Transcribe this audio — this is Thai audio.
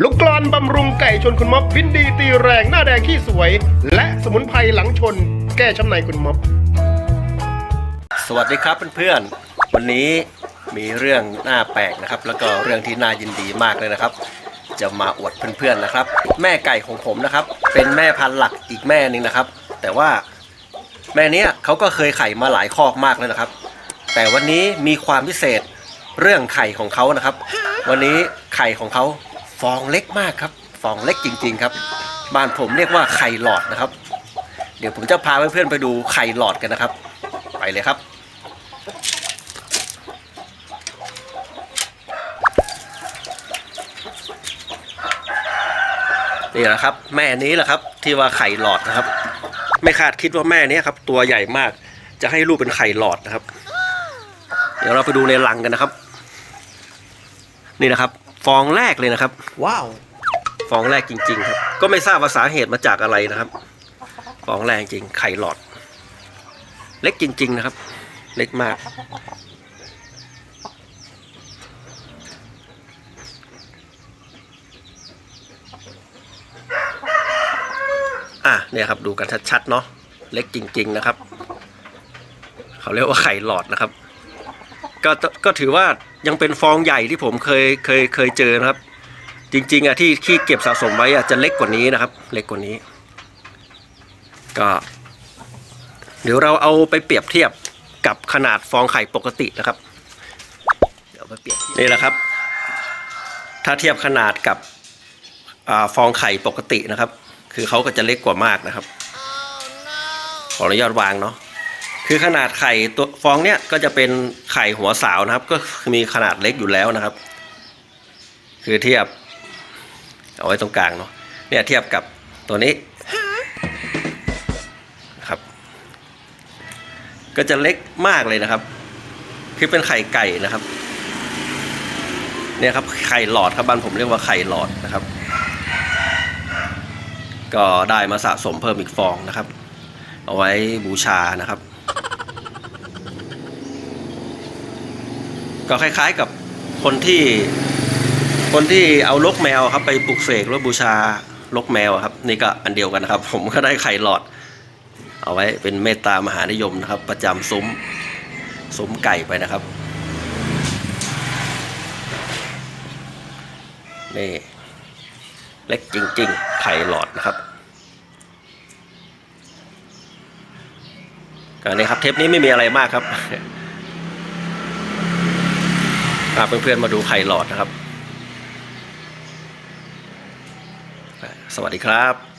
ลูกกลอนบำรุงไก่ชนคุณม็อบวินดีตีแรงหน้าแดงขี้สวย และสมุนไพรหลังชน แก้ช้ำในคุณม็อบ สวัสดีครับเพื่อนๆวันนี้มีเรื่องน่าแปลกนะครับ แล้วก็เรื่องที่น่ายินดีมากเลยนะครับ จะมาอวดเพื่อนๆนะครับ แม่ไก่ของผมนะครับ เป็นแม่พันธุ์หลักอีกแม่หนึ่งนะครับ แต่ว่าแม่เนี้ยเขาก็เคยไข่มาหลายคอกมากแล้วนะครับ แต่วันนี้มีความพิเศษเรื่องไข่ของเขานะครับ วันนี้ไข่ของเขา ฟองเล็กมากครับ ฟองเล็กจริง ๆ ครับ บ้านผมเรียกว่าไข่หลอดนะครับ เดี๋ยวผมจะพาเพื่อนๆไปดูไข่หลอดกันนะครับ ไปเลยครับ นี่แหละครับ แม่นี้แหละครับ ที่ว่าไข่หลอดนะครับ ไม่คาดคิดว่าแม่นี้ครับ ตัวใหญ่มากจะให้ลูกเป็นไข่หลอดนะครับ เดี๋ยวเราไปดูในรังกันนะครับ นี่นะครับ ฟองแรกเลยนะครับ ว้าวฟองแรกจริง ๆ ครับ ก็ไม่ทราบว่าสาเหตุมาจากอะไรนะครับฟองแรกจริงไข่หลอด เล็กจริง ๆ นะครับ เล็กมาก อะเนี่ยครับดูกันชัดๆเนาะเล็กจริง ๆ นะครับ เขาเรียกว่าไข่หลอดนะครับ ก็ก็ถือว่ายังเป็นฟองใหญ่ที่ผมเคยเคยเคยเจอนะครับ จริงๆอะที่ที่เก็บสะสมไว้อะจะเล็กกว่านี้นะครับ เล็กกว่านี้ ก็ เดี๋ยวเราเอาไปเปรียบเทียบกับขนาดฟองไข่ปกตินะครับเดี๋ยวไปเปรียบเทียบนี่แหละครับ ถ้าเทียบขนาดกับอฟองไข่ปกตินะครับ คือเขาก็จะเล็กกว่ามากนะครับ ขออนุญาตวางเนาะ คือขนาดไข่ตัวฟองเนี้ยก็จะเป็นไข่หัวสาวนะครับ ก็มีขนาดเล็กอยู่แล้วนะครับ คือเทียบ เอาไว้ตรงกลางเนาะเนี่ยเทียบกับตัวนี้นะครับ ก็จะเล็กมากเลยนะครับ คือเป็นไข่ไก่นะครับ เนี่ยครับไข่หลอดครับบ้านผมเรียกว่าไข่หลอดนะครับ ก็ได้มาสะสมเพิ่มอีกฟองนะครับ เอาไว้บูชานะครับ ก็คล้ายๆกับคนที่คนที่เอาลกแมวครับไปปลุกเสกหรือบูชาลกแมวครับ นี่ก็อันเดียวกันนะครับ ผมก็ได้ไข่หลอด เอาไว้เป็นเมตตามหานิยมนะครับ ประจำซุ้มซุ้มไก่ไปนะครับนี่เล็กจริง ๆ ไข่หลอดนะครับก็นี่ครับเทปนี้ไม่มีอะไรมากครับ พาเพื่อนๆมาดูไข่หลอดนะครับ สวัสดีครับ